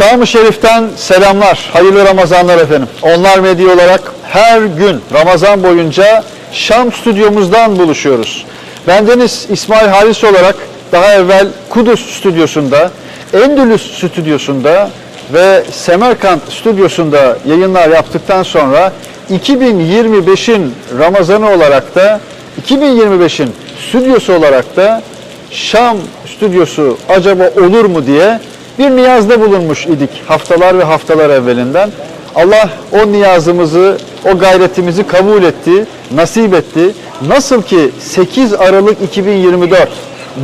Şam-ı Şerif'ten selamlar, hayırlı Ramazanlar efendim. Onlar medya olarak her gün Ramazan boyunca Şam stüdyomuzdan buluşuyoruz. Bendeniz İsmail Halis olarak daha evvel Kudüs stüdyosunda, Endülüs stüdyosunda ve Semerkant stüdyosunda yayınlar yaptıktan sonra 2025'in Ramazanı olarak da 2025'in stüdyosu olarak da Şam stüdyosu acaba olur mu diye bir niyazda bulunmuş idik haftalar ve haftalar evvelinden. Allah o niyazımızı, o gayretimizi kabul etti, nasip etti. Nasıl ki 8 Aralık 2024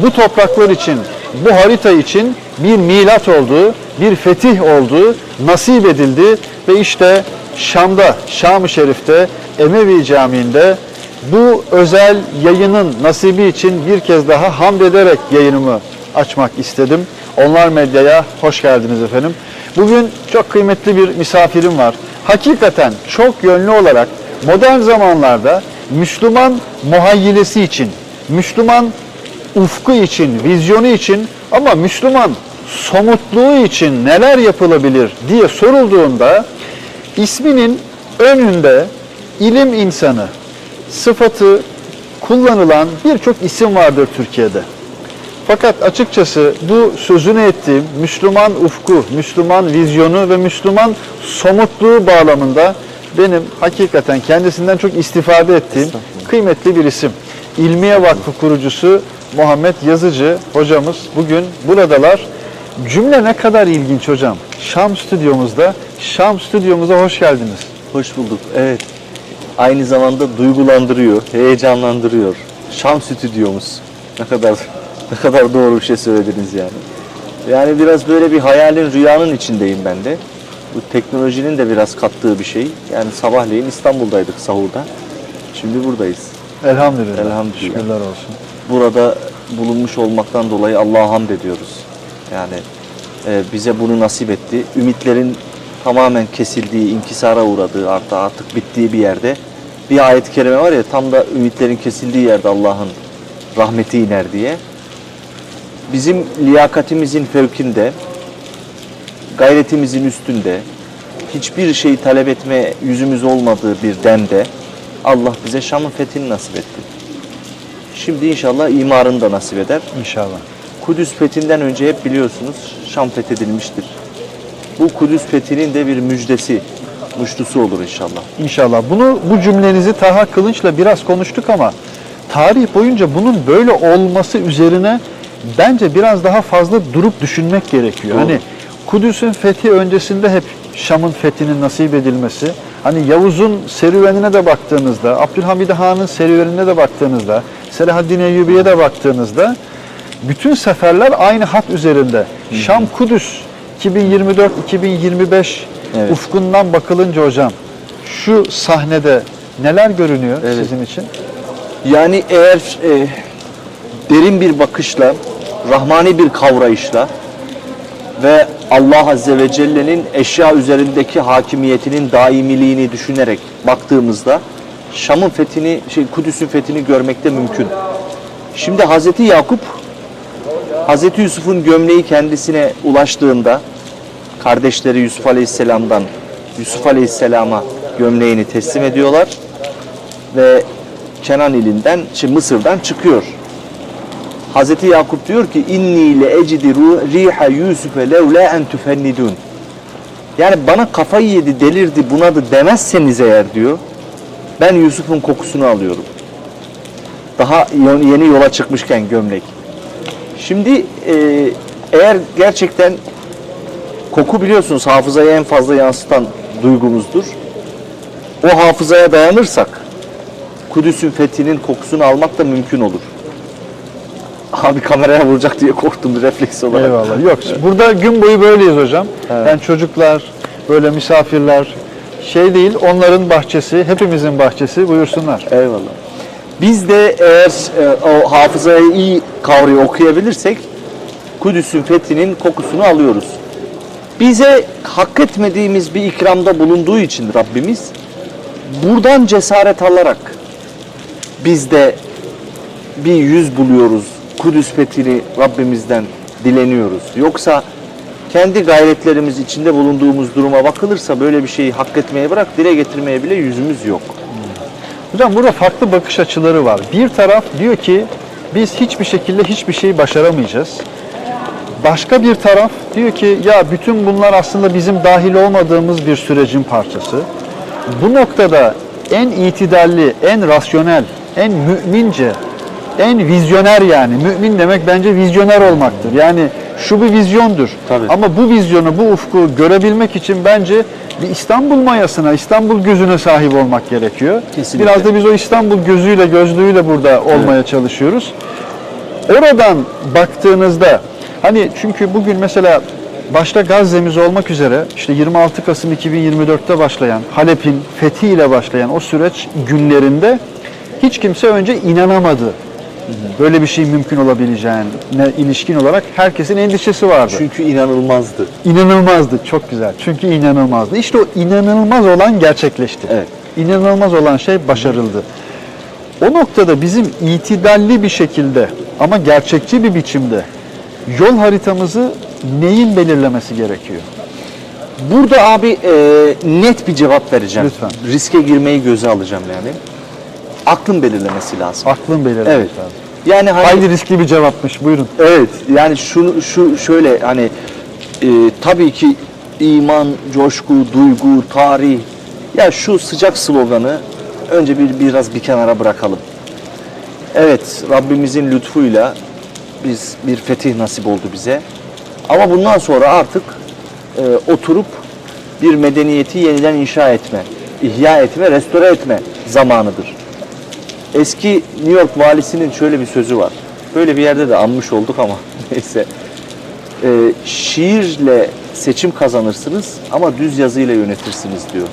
bu topraklar için, bu harita için bir milat oldu, bir fetih oldu, nasip edildi ve işte Şam'da, Şam-ı Şerif'te, Emevi Camii'nde bu özel yayının nasibi için bir kez daha hamd ederek yayınımı açmak istedim. Onlar Medya'ya hoş geldiniz efendim. Bugün çok kıymetli bir misafirim var. Hakikaten çok yönlü olarak modern zamanlarda Müslüman muhayyilesi için, Müslüman ufku için, vizyonu için ama Müslüman somutluğu için neler yapılabilir diye sorulduğunda isminin önünde ilim insanı sıfatı kullanılan birçok isim vardır Türkiye'de. Fakat açıkçası bu sözünü ettiğim Müslüman ufku, Müslüman vizyonu ve Müslüman somutluğu bağlamında benim hakikaten kendisinden çok istifade ettiğim kıymetli bir isim. İlmiye Vakfı kurucusu Muhammed Yazıcı hocamız bugün buradalar. Cümle ne kadar ilginç hocam. Şam stüdyomuzda, Şam stüdyomuza hoş geldiniz. Hoş bulduk. Evet. Aynı zamanda duygulandırıyor, heyecanlandırıyor. Şam stüdyomuz. Ne kadar ne kadar doğru bir şey söylediniz yani. Yani biraz böyle bir hayalin, rüyanın içindeyim ben de. Bu teknolojinin de biraz kattığı bir şey. Yani sabahleyin İstanbul'daydık sahurda. Şimdi buradayız. Elhamdülillah. Elhamdülillah. Şükürler olsun. Burada bulunmuş olmaktan dolayı Allah'a hamd ediyoruz. Yani e, bize bunu nasip etti. Ümitlerin tamamen kesildiği, inkisara uğradığı, artık artık bittiği bir yerde bir ayet-i kerime var ya tam da ümitlerin kesildiği yerde Allah'ın rahmeti iner diye. Bizim liyakatimizin fevkinde, gayretimizin üstünde, hiçbir şey talep etme yüzümüz olmadığı bir demde Allah bize Şam'ın fethini nasip etti. Şimdi inşallah imarını da nasip eder. İnşallah. Kudüs fethinden önce hep biliyorsunuz Şam fethedilmiştir. Bu Kudüs fethinin de bir müjdesi, muştusu olur inşallah. İnşallah. Bunu bu cümlenizi Taha Kılınç'la biraz konuştuk ama tarih boyunca bunun böyle olması üzerine bence biraz daha fazla durup düşünmek gerekiyor. Doğru. Hani Kudüs'ün fethi öncesinde hep Şam'ın fethinin nasip edilmesi, hani Yavuz'un serüvenine de baktığınızda, Abdülhamid Han'ın serüvenine de baktığınızda, Selahaddin Eyyubi'ye de baktığınızda bütün seferler aynı hat üzerinde. Şam Kudüs 2024-2025 Evet. ufkundan bakılınca hocam şu sahnede neler görünüyor Evet. sizin için? Yani eğer e, derin bir bakışla, rahmani bir kavrayışla ve Allah Azze ve Celle'nin eşya üzerindeki hakimiyetinin daimiliğini düşünerek baktığımızda Şam'ın fethini, şey Kudüs'ün fethini görmekte mümkün. Şimdi Hazreti Yakup Hazreti Yusuf'un gömleği kendisine ulaştığında kardeşleri Yusuf Aleyhisselam'dan Yusuf Aleyhisselam'a gömleğini teslim ediyorlar ve Kenan ilinden, şey Mısır'dan çıkıyor. Hazreti Yakup diyor ki inni le ecidi riha Yusuf'e levla en tufennidun. Yani bana kafayı yedi, delirdi, bunadı demezseniz eğer diyor. Ben Yusuf'un kokusunu alıyorum. Daha yeni yola çıkmışken gömlek. Şimdi e, eğer gerçekten koku biliyorsunuz hafızaya en fazla yansıtan duygumuzdur. O hafızaya dayanırsak Kudüs'ün fethinin kokusunu almak da mümkün olur. Abi kameraya vuracak diye korktum refleks olarak. Eyvallah. Yok burada gün boyu böyleyiz hocam. Evet. Yani çocuklar, böyle misafirler şey değil onların bahçesi, hepimizin bahçesi buyursunlar. Eyvallah. Biz de eğer e, o hafızayı iyi kavrayı okuyabilirsek Kudüs'ün fethinin kokusunu alıyoruz. Bize hak etmediğimiz bir ikramda bulunduğu için Rabbimiz buradan cesaret alarak biz de bir yüz buluyoruz. Kudüs fethini Rabbimizden dileniyoruz. Yoksa kendi gayretlerimiz içinde bulunduğumuz duruma bakılırsa böyle bir şeyi hak etmeye bırak dile getirmeye bile yüzümüz yok. Hocam burada farklı bakış açıları var. Bir taraf diyor ki biz hiçbir şekilde hiçbir şeyi başaramayacağız. Başka bir taraf diyor ki ya bütün bunlar aslında bizim dahil olmadığımız bir sürecin parçası. Bu noktada en itidalli, en rasyonel, en mümince, en vizyoner yani. Mümin demek bence vizyoner olmaktır. Yani şu bir vizyondur. Tabii. Ama bu vizyonu, bu ufku görebilmek için bence bir İstanbul mayasına, İstanbul gözüne sahip olmak gerekiyor. Kesinlikle. Biraz da biz o İstanbul gözüyle, gözlüğüyle burada olmaya çalışıyoruz. Oradan baktığınızda hani çünkü bugün mesela başta Gazze'miz olmak üzere işte 26 Kasım 2024'te başlayan Halep'in fethiyle başlayan o süreç günlerinde hiç kimse önce inanamadı. Böyle bir şey mümkün olabileceğine ilişkin olarak herkesin endişesi vardı. Çünkü inanılmazdı. İnanılmazdı. Çok güzel. Çünkü inanılmazdı. İşte o inanılmaz olan gerçekleşti. Evet. İnanılmaz olan şey başarıldı. O noktada bizim itidalli bir şekilde ama gerçekçi bir biçimde yol haritamızı neyin belirlemesi gerekiyor? Burada abi e, net bir cevap vereceğim. Lütfen. Riske girmeyi göze alacağım yani. Aklın belirlemesi lazım. Aklın belirlemesi Evet. lazım. Yani hani Hayli riskli bir cevapmış. Buyurun. Evet yani şunu şu şöyle hani e, tabii ki iman, coşku, duygu, tarih ya şu sıcak sloganı önce bir biraz bir kenara bırakalım. Evet Rabbimizin lütfuyla biz bir fetih nasip oldu bize. Ama bundan sonra artık e, oturup bir medeniyeti yeniden inşa etme, ihya etme, restore etme zamanıdır. Eski New York valisinin şöyle bir sözü var. Böyle bir yerde de anmış olduk ama neyse. Ee, şiirle seçim kazanırsınız ama düz yazıyla yönetirsiniz diyor.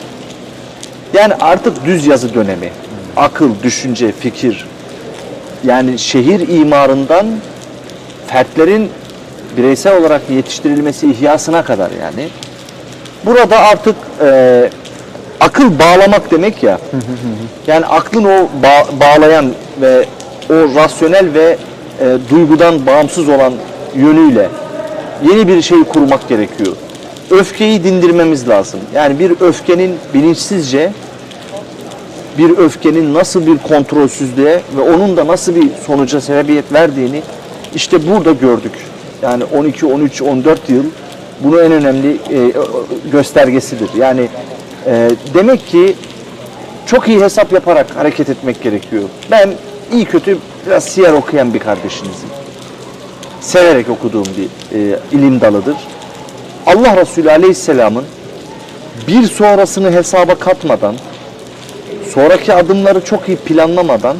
Yani artık düz yazı dönemi. Akıl, düşünce, fikir. Yani şehir imarından fertlerin bireysel olarak yetiştirilmesi ihyasına kadar yani. Burada artık e, akıl bağlamak demek ya. Yani aklın o ba- bağlayan ve o rasyonel ve e, duygudan bağımsız olan yönüyle yeni bir şey kurmak gerekiyor. Öfkeyi dindirmemiz lazım. Yani bir öfkenin bilinçsizce bir öfkenin nasıl bir kontrolsüzlüğe ve onun da nasıl bir sonuca sebebiyet verdiğini işte burada gördük. Yani 12, 13, 14 yıl bunu en önemli e, göstergesidir. Yani e, demek ki çok iyi hesap yaparak hareket etmek gerekiyor. Ben iyi kötü biraz siyer okuyan bir kardeşinizim. Severek okuduğum bir e, ilim dalıdır. Allah Resulü Aleyhisselam'ın bir sonrasını hesaba katmadan, sonraki adımları çok iyi planlamadan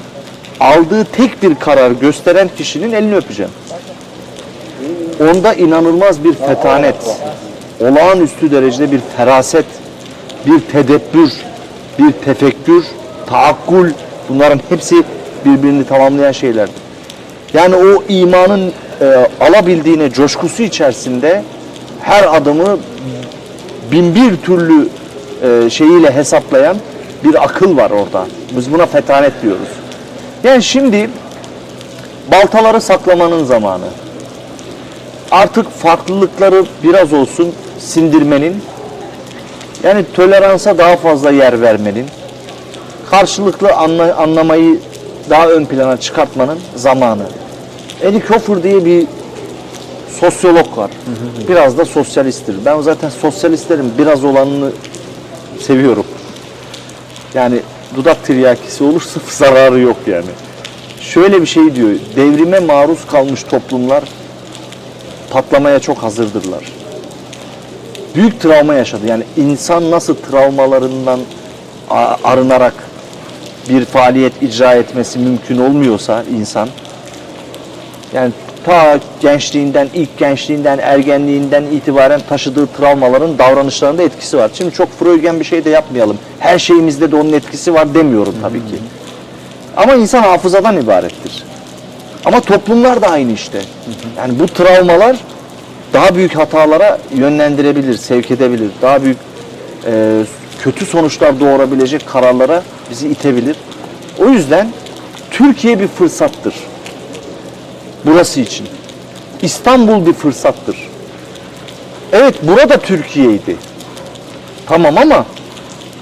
aldığı tek bir karar gösteren kişinin elini öpeceğim. Onda inanılmaz bir fetanet, olağanüstü derecede bir feraset, bir tedebbür, bir tefekkür, taakkul bunların hepsi birbirini tamamlayan şeylerdir. Yani o imanın e, alabildiğine coşkusu içerisinde her adımı bin bir türlü e, şeyiyle hesaplayan bir akıl var orada. Biz buna fetanet diyoruz. Yani şimdi baltaları saklamanın zamanı. Artık farklılıkları biraz olsun sindirmenin, yani toleransa daha fazla yer vermenin, karşılıklı anla- anlamayı daha ön plana çıkartmanın zamanı. Eddie Crawford diye bir sosyolog var. Biraz da sosyalisttir. Ben zaten sosyalistlerin biraz olanını seviyorum. Yani dudak tiryakisi olursa zararı yok yani. Şöyle bir şey diyor. Devrime maruz kalmış toplumlar patlamaya çok hazırdırlar. Büyük travma yaşadı. Yani insan nasıl travmalarından arınarak bir faaliyet icra etmesi mümkün olmuyorsa insan yani ta gençliğinden, ilk gençliğinden, ergenliğinden itibaren taşıdığı travmaların davranışlarında etkisi var. Şimdi çok Freudgen bir şey de yapmayalım. Her şeyimizde de onun etkisi var demiyorum tabii ki. Ama insan hafızadan ibarettir. Ama toplumlar da aynı işte. Yani bu travmalar daha büyük hatalara yönlendirebilir, sevk edebilir. Daha büyük e, kötü sonuçlar doğurabilecek kararlara bizi itebilir. O yüzden Türkiye bir fırsattır. Burası için. İstanbul bir fırsattır. Evet burada Türkiye'ydi. Tamam ama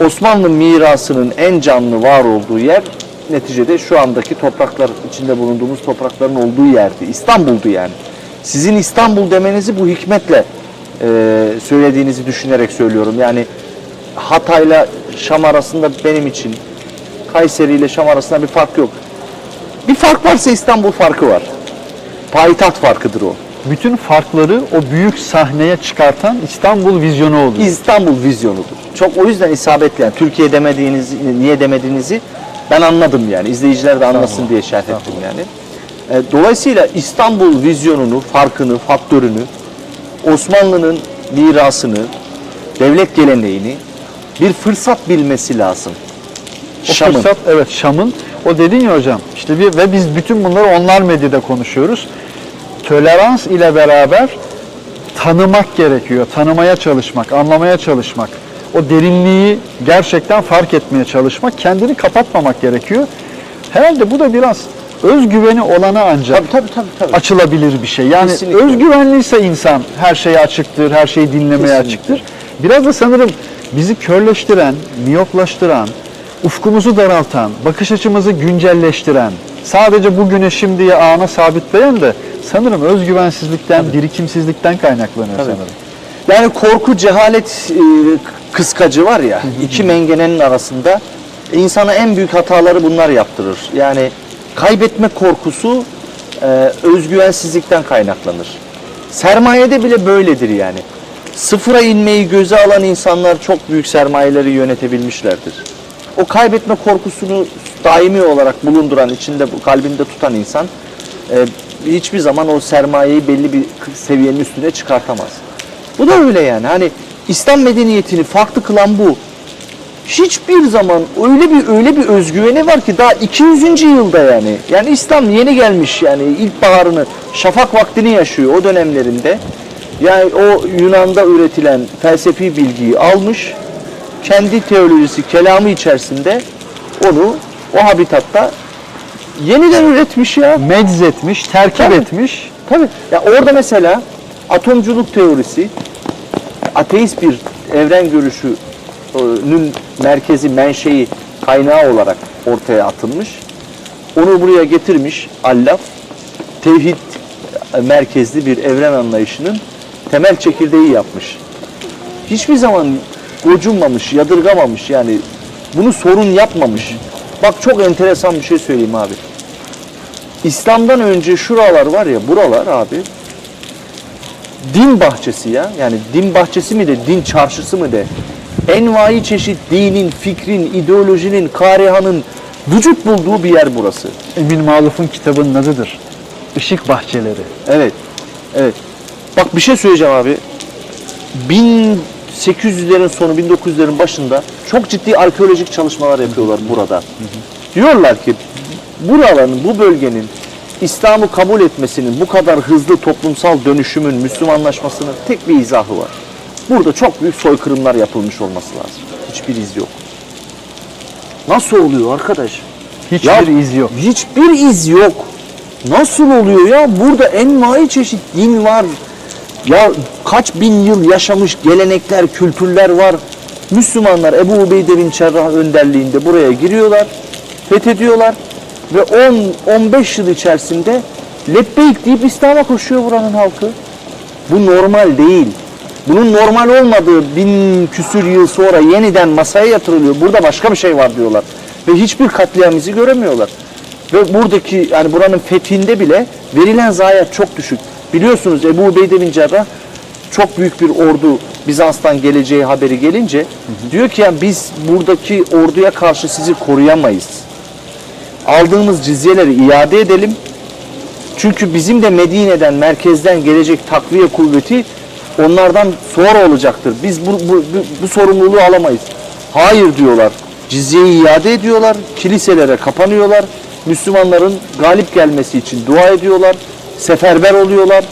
Osmanlı mirasının en canlı var olduğu yer neticede şu andaki topraklar içinde bulunduğumuz toprakların olduğu yerdi. İstanbul'du yani. Sizin İstanbul demenizi bu hikmetle e, söylediğinizi düşünerek söylüyorum. Yani Hatay'la Şam arasında benim için Kayseri ile Şam arasında bir fark yok. Bir fark varsa İstanbul farkı var. Payitaht farkıdır o. Bütün farkları o büyük sahneye çıkartan İstanbul vizyonu oluyor. İstanbul vizyonudur. Çok o yüzden isabetli yani Türkiye demediğinizi, niye demediğinizi ben anladım yani. İzleyiciler de anlasın diye şerh ettim yani. E, Dolayısıyla İstanbul vizyonunu, farkını, faktörünü, Osmanlı'nın mirasını, devlet geleneğini bir fırsat bilmesi lazım. O Şam'ın. fırsat evet Şam'ın o dedin ya hocam işte bir, ve biz bütün bunları onlar medyada konuşuyoruz. Tolerans ile beraber tanımak gerekiyor. Tanımaya çalışmak, anlamaya çalışmak. O derinliği gerçekten fark etmeye çalışmak, kendini kapatmamak gerekiyor. Herhalde bu da biraz özgüveni olana ancak Tabii tabii tabii. tabii. açılabilir bir şey. Yani Kesinlikle. özgüvenliyse insan her şeye açıktır, her şeyi dinlemeye Kesinlikle. açıktır. Biraz da sanırım bizi körleştiren, miyoplaştıran, ufkumuzu daraltan, bakış açımızı güncelleştiren, sadece bugüne şimdiye ana sabitleyen de sanırım özgüvensizlikten, birikimsizlikten kaynaklanıyor Tabii. sanırım. Yani korku, cehalet e, kıskacı var ya, iki mengenenin arasında insana en büyük hataları bunlar yaptırır. Yani kaybetme korkusu e, özgüvensizlikten kaynaklanır. Sermayede bile böyledir yani. Sıfıra inmeyi göze alan insanlar çok büyük sermayeleri yönetebilmişlerdir. O kaybetme korkusunu daimi olarak bulunduran, içinde kalbinde tutan insan e, hiçbir zaman o sermayeyi belli bir seviyenin üstüne çıkartamaz. Bu da öyle yani. Hani İslam medeniyetini farklı kılan bu. Hiçbir zaman öyle bir öyle bir özgüveni var ki daha 200. yılda yani. Yani İslam yeni gelmiş yani ilkbaharını, şafak vaktini yaşıyor o dönemlerinde. Yani o Yunan'da üretilen felsefi bilgiyi almış, kendi teolojisi, kelamı içerisinde onu o habitatta yeniden üretmiş ya. Meczetmiş, terkip Tabii. etmiş. Tabii. Ya orada mesela atomculuk teorisi ateist bir evren görüşünün merkezi, menşei, kaynağı olarak ortaya atılmış. Onu buraya getirmiş Allaf. Tevhid merkezli bir evren anlayışının temel çekirdeği yapmış. Hiçbir zaman gocunmamış, yadırgamamış yani bunu sorun yapmamış. Bak çok enteresan bir şey söyleyeyim abi. İslam'dan önce şuralar var ya buralar abi din bahçesi ya. Yani din bahçesi mi de din çarşısı mı de. Envai çeşit dinin, fikrin, ideolojinin, karihanın vücut bulduğu bir yer burası. Emin Maluf'un kitabının adıdır. Işık Bahçeleri. Evet. Evet. Bak bir şey söyleyeceğim abi. 1800'lerin sonu 1900'lerin başında çok ciddi arkeolojik çalışmalar yapıyorlar burada. Diyorlar ki buraların, bu bölgenin İslam'ı kabul etmesinin, bu kadar hızlı toplumsal dönüşümün, Müslümanlaşmasının tek bir izahı var. Burada çok büyük soykırımlar yapılmış olması lazım. Hiçbir iz yok. Nasıl oluyor arkadaş? Hiçbir Ya, iz yok. Hiçbir iz yok. Nasıl oluyor ya? Burada envai çeşit din var. Ya kaç bin yıl yaşamış gelenekler, kültürler var. Müslümanlar Ebu Ubeyde bin Cerrah önderliğinde buraya giriyorlar, fethediyorlar ve 10-15 yıl içerisinde lebbeyk deyip İslam'a koşuyor buranın halkı. Bu normal değil. Bunun normal olmadığı bin küsür yıl sonra yeniden masaya yatırılıyor. Burada başka bir şey var diyorlar. Ve hiçbir katliam izi göremiyorlar. Ve buradaki yani buranın fethinde bile verilen zayiat çok düşük. Biliyorsunuz Ebu Ubeyde bin Cerrah çok büyük bir ordu Bizans'tan geleceği haberi gelince diyor ki yani biz buradaki orduya karşı sizi koruyamayız. Aldığımız cizyeleri iade edelim. Çünkü bizim de Medine'den, merkezden gelecek takviye kuvveti onlardan sonra olacaktır. Biz bu, bu, bu, bu sorumluluğu alamayız. Hayır diyorlar. Cizyeyi iade ediyorlar. Kiliselere kapanıyorlar. Müslümanların galip gelmesi için dua ediyorlar. Seferber oluyorlar.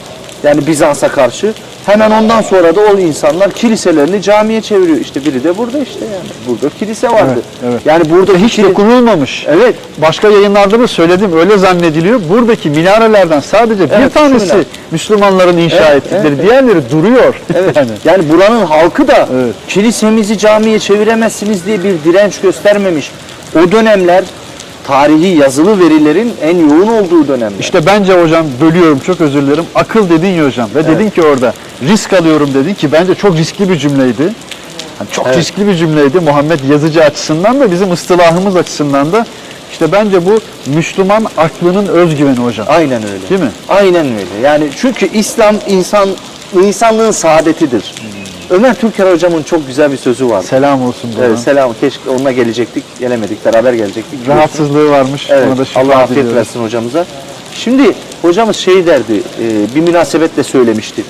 Yani Bizans'a karşı. Hemen ondan sonra da o insanlar kiliselerini camiye çeviriyor. İşte biri de burada işte yani. Burada kilise vardı. Evet, evet. Yani burada Hiç kili- dokunulmamış. Evet. Başka yayınlarda da söyledim öyle zannediliyor. Buradaki minarelerden sadece bir Evet, şu tanesi minare. Müslümanların inşa Evet, ettikleri. evet. Diğerleri duruyor. Evet. Yani. Yani buranın halkı da Evet. kilisemizi camiye çeviremezsiniz diye bir direnç göstermemiş. O dönemler tarihi yazılı verilerin en yoğun olduğu dönemler. İşte bence hocam bölüyorum çok özür dilerim. Akıl dedin ya hocam ve dedin ki orada risk alıyorum dedin ki bence çok riskli bir cümleydi. Yani çok Evet. riskli bir cümleydi Muhammed yazıcı açısından da bizim ıstılahımız açısından da. İşte bence bu Müslüman aklının özgüveni hocam. Aynen öyle. Değil mi? Aynen öyle. Yani çünkü İslam insan insanlığın saadetidir. Ömer Türker hocamın çok güzel bir sözü var. Selam olsun buna. Evet, selam. Keşke onunla gelecektik. Gelemedik. Beraber gelecektik. Rahatsızlığı varmış. Evet. Ona da Allah afiyet diliyoruz. versin hocamıza. Şimdi hocamız şey derdi, e, bir münasebetle söylemişti.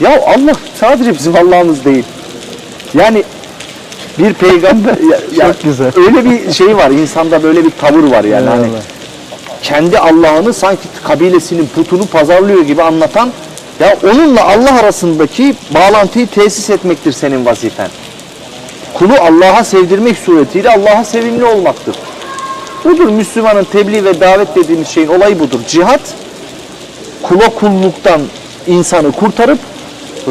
Ya Allah sadece bizim Allah'ımız değil. Yani bir peygamber ya- Çok güzel. öyle bir şey var insanda böyle bir tavır var yani hani Eyvallah. kendi Allah'ını sanki kabilesinin putunu pazarlıyor gibi anlatan ya onunla Allah arasındaki bağlantıyı tesis etmektir senin vazifen. Kulu Allah'a sevdirmek suretiyle Allah'a sevimli olmaktır. Budur Müslümanın tebliğ ve davet dediğimiz şeyin olayı budur. Cihat kula kulluktan insanı kurtarıp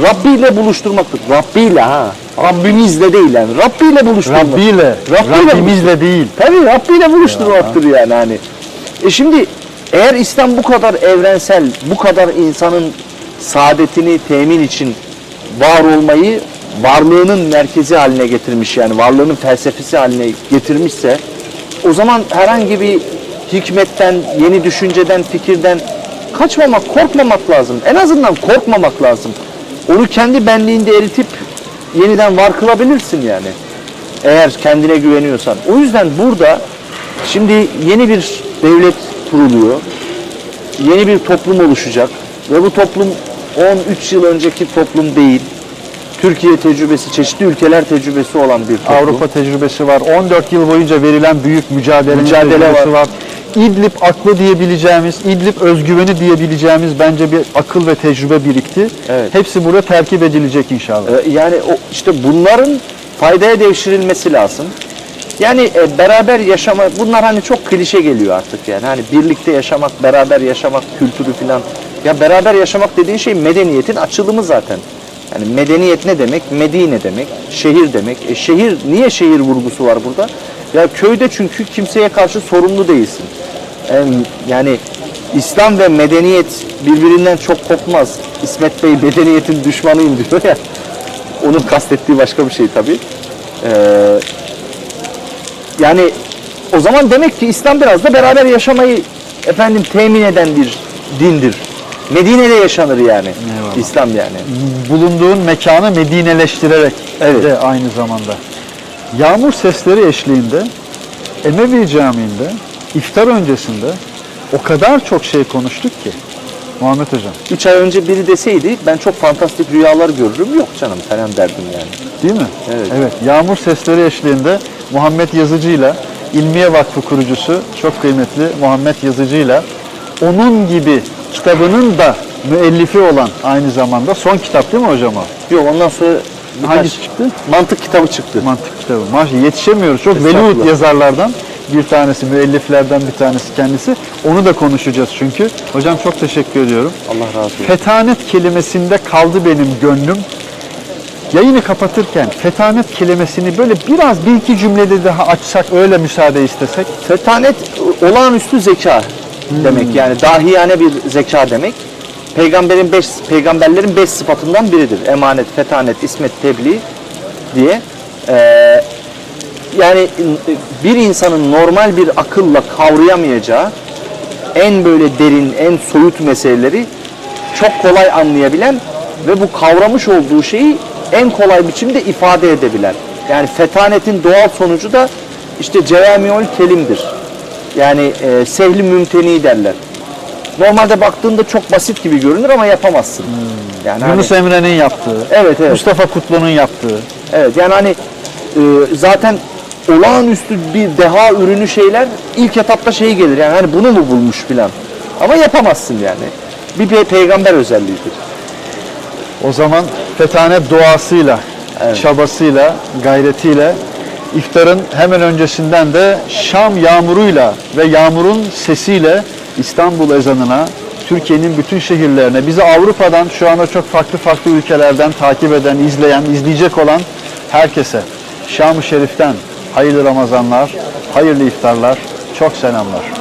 Rabbi ile buluşturmaktır. Rabbi ile ha. Rabbimizle değil yani. Rabbi ile buluşturmak. Rabbiyle, Rabbiyle Rabbimizle değil. Tabii Rabbi ile buluşturmaktır yani hani. E şimdi eğer İslam bu kadar evrensel, bu kadar insanın saadetini temin için var olmayı varlığının merkezi haline getirmiş yani varlığının felsefesi haline getirmişse o zaman herhangi bir hikmetten, yeni düşünceden, fikirden kaçmamak, korkmamak lazım. En azından korkmamak lazım. Onu kendi benliğinde eritip yeniden var kılabilirsin yani. Eğer kendine güveniyorsan. O yüzden burada şimdi yeni bir devlet kuruluyor. Yeni bir toplum oluşacak. Ve bu toplum 13 yıl önceki toplum değil. Türkiye tecrübesi, çeşitli ülkeler tecrübesi olan bir toplum. Avrupa tecrübesi var. 14 yıl boyunca verilen büyük mücadele, Mücadele var. var. İdlib aklı diyebileceğimiz, İdlib özgüveni diyebileceğimiz bence bir akıl ve tecrübe birikti. Evet. Hepsi burada terkip edilecek inşallah. Ee, Yani o işte bunların faydaya devşirilmesi lazım. Yani e, beraber yaşama bunlar hani çok klişe geliyor artık yani. Hani birlikte yaşamak, beraber yaşamak kültürü falan. Ya beraber yaşamak dediğin şey medeniyetin açılımı zaten. Yani medeniyet ne demek? Medine demek, şehir demek. E şehir niye şehir vurgusu var burada? Ya köyde çünkü kimseye karşı sorumlu değilsin. Yani İslam ve medeniyet birbirinden çok kopmaz. İsmet Bey medeniyetin düşmanıyım diyor ya. Onun kastettiği başka bir şey tabii. Ee, yani o zaman demek ki İslam biraz da beraber yaşamayı efendim temin eden bir dindir. Medine'de yaşanır yani. Eyvallah. İslam yani. Bulunduğun mekanı Medineleştirerek Evet. de aynı zamanda. Yağmur sesleri eşliğinde Emevi Camii'nde iftar öncesinde o kadar çok şey konuştuk ki Muhammed Hocam. Üç ay önce biri deseydi ben çok fantastik rüyalar görürüm. Yok canım falan derdim yani. Değil mi? Evet. Evet. Yağmur sesleri eşliğinde Muhammed Yazıcı'yla İlmiye Vakfı kurucusu çok kıymetli Muhammed Yazıcı'yla onun gibi kitabının da müellifi olan aynı zamanda son kitap değil mi hocam o? Yok ondan sonra birkaç Hangisi çıktı? mantık kitabı çıktı. Mantık kitabı. Maşallah yetişemiyoruz. Çok velud yazarlardan bir tanesi, müelliflerden bir tanesi kendisi. Onu da konuşacağız çünkü. Hocam çok teşekkür ediyorum. Allah razı olsun. Fetanet kelimesinde kaldı benim gönlüm. Yayını kapatırken fetanet kelimesini böyle biraz bir iki cümlede daha açsak öyle müsaade istesek. Fetanet olağanüstü zeka demek yani dahiyane bir zeka demek. Peygamberin beş, peygamberlerin beş sıfatından biridir. Emanet, fetanet, ismet, tebliğ diye. Ee, yani bir insanın normal bir akılla kavrayamayacağı en böyle derin, en soyut meseleleri çok kolay anlayabilen ve bu kavramış olduğu şeyi en kolay biçimde ifade edebilen. Yani fetanetin doğal sonucu da işte cevamiol kelimdir. Yani e, sehli mümteni derler. Normalde baktığında çok basit gibi görünür ama yapamazsın. Yani hani- Yunus Emre'nin yaptığı, evet evet. Mustafa Kutlu'nun yaptığı. Evet yani hani e, zaten olağanüstü bir deha ürünü şeyler ilk etapta şey gelir yani hani bunu mu bulmuş filan. Ama yapamazsın yani. Bir pe- peygamber özelliğidir. O zaman fethane duasıyla, çabasıyla, gayretiyle iftarın hemen öncesinden de Şam yağmuruyla ve yağmurun sesiyle İstanbul ezanına, Türkiye'nin bütün şehirlerine, bizi Avrupa'dan şu anda çok farklı farklı ülkelerden takip eden, izleyen, izleyecek olan herkese Şam-ı Şerif'ten hayırlı Ramazanlar, hayırlı iftarlar, çok selamlar.